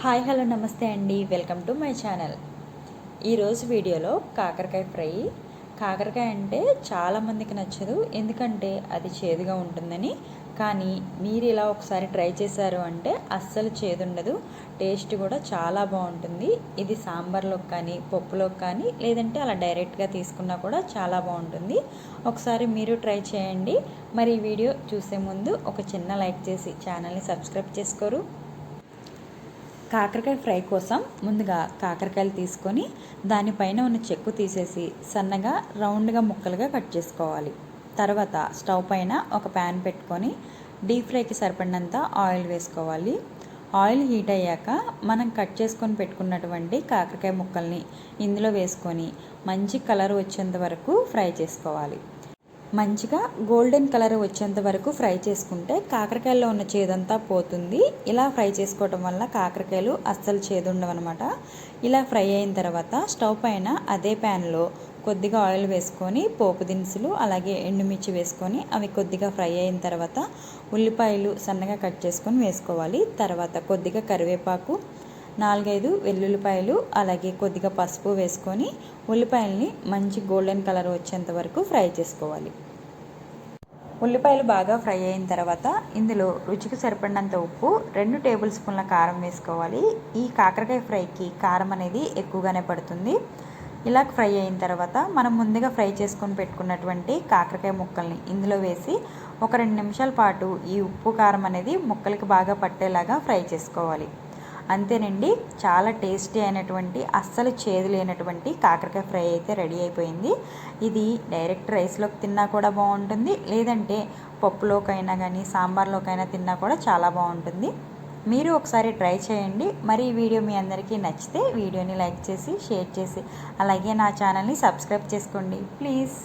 Hi hello namaste అండి. Welcome to my channel. ఈరోజు వీడియోలో కాకరకాయ ఫ్రై. కాకరకాయ అంటే చాలామందికి నచ్చదు. ఎందుకంటే అది చేదుగా ఉంటుందని. కానీ మీరు ఇలా ఒకసారి ట్రై చేశారు అంటే అస్సలు చేదుండదు. టేస్ట్ కూడా చాలా బాగుంటుంది. ఇది సాంబార్లోకి కానీ పప్పులోకి కానీ లేదంటే అలా డైరెక్ట్గా తీసుకున్నా కూడా చాలా బాగుంటుంది. ఒకసారి మీరు ట్రై చేయండి. మరి ఈ వీడియో చూసే ముందు ఒక చిన్న లైక్ చేసి ఛానల్ని సబ్స్క్రైబ్ చేసుకోరు. కాకరకాయ ఫ్రై కోసం ముందుగా కాకరకాయలు తీసుకొని దానిపైన ఉన్న చెక్కు తీసేసి సన్నగా రౌండ్గా ముక్కలుగా కట్ చేసుకోవాలి. తర్వాత స్టవ్ పైన ఒక ప్యాన్ పెట్టుకొని డీప్ ఫ్రైకి సరిపడినంత ఆయిల్ వేసుకోవాలి. ఆయిల్ హీట్ అయ్యాక మనం కట్ చేసుకొని పెట్టుకున్నటువంటి కాకరకాయ ముక్కల్ని ఇందులో వేసుకొని మంచి కలర్ వచ్చేంత వరకు ఫ్రై చేసుకోవాలి. మంచిగా గోల్డెన్ కలర్ వచ్చేంత వరకు ఫ్రై చేసుకుంటే కాకరకాయలో ఉన్న చేదంతా పోతుంది. ఇలా ఫ్రై చేసుకోవటం వల్ల కాకరకాయలు అస్సలు చేదు ఉండవన్నమాట ఇలా ఫ్రై అయిన తర్వాత స్టవ్ పైన అదే ప్యాన్లో కొద్దిగా ఆయిల్ వేసుకొని పోపు దినుసులు అలాగే ఎండుమిర్చి వేసుకొని అవి కొద్దిగా ఫ్రై అయిన తర్వాత ఉల్లిపాయలు సన్నగా కట్ చేసుకొని వేసుకోవాలి. తర్వాత కొద్దిగా కరివేపాకు నాలుగైదు వెల్లుల్లిపాయలు అలాగే కొద్దిగా పసుపు వేసుకొని ఉల్లిపాయల్ని మంచి గోల్డెన్ కలర్ వచ్చేంత వరకు ఫ్రై చేసుకోవాలి. ఉల్లిపాయలు బాగా ఫ్రై అయిన తర్వాత ఇందులో రుచికి సరిపడినంత ఉప్పు రెండు టేబుల్ స్పూన్ల కారం వేసుకోవాలి. ఈ కాకరకాయ ఫ్రైకి కారం అనేది ఎక్కువగానే పడుతుంది. ఇలా ఫ్రై అయిన తర్వాత మనం ముందుగా ఫ్రై చేసుకొని పెట్టుకున్నటువంటి కాకరకాయ ముక్కల్ని ఇందులో వేసి ఒక రెండు నిమిషాల పాటు ఈ ఉప్పు కారం అనేది ముక్కలకి బాగా పట్టేలాగా ఫ్రై చేసుకోవాలి. అంతేనండి. చాలా టేస్టీ అయినటువంటి అస్సలు చేదు లేనటువంటి కాకరకాయ ఫ్రై అయితే రెడీ అయిపోయింది. ఇది డైరెక్ట్ రైస్లోకి తిన్నా కూడా బాగుంటుంది. లేదంటే పప్పులోకైనా కానీ సాంబార్లోకైనా తిన్నా కూడా చాలా బాగుంటుంది. మీరు ఒకసారి ట్రై చేయండి. మరి ఈ వీడియో మీ అందరికీ నచ్చితే వీడియోని లైక్ చేసి షేర్ చేసి అలాగే నా ఛానల్ని సబ్స్క్రైబ్ చేసుకోండి. ప్లీజ్.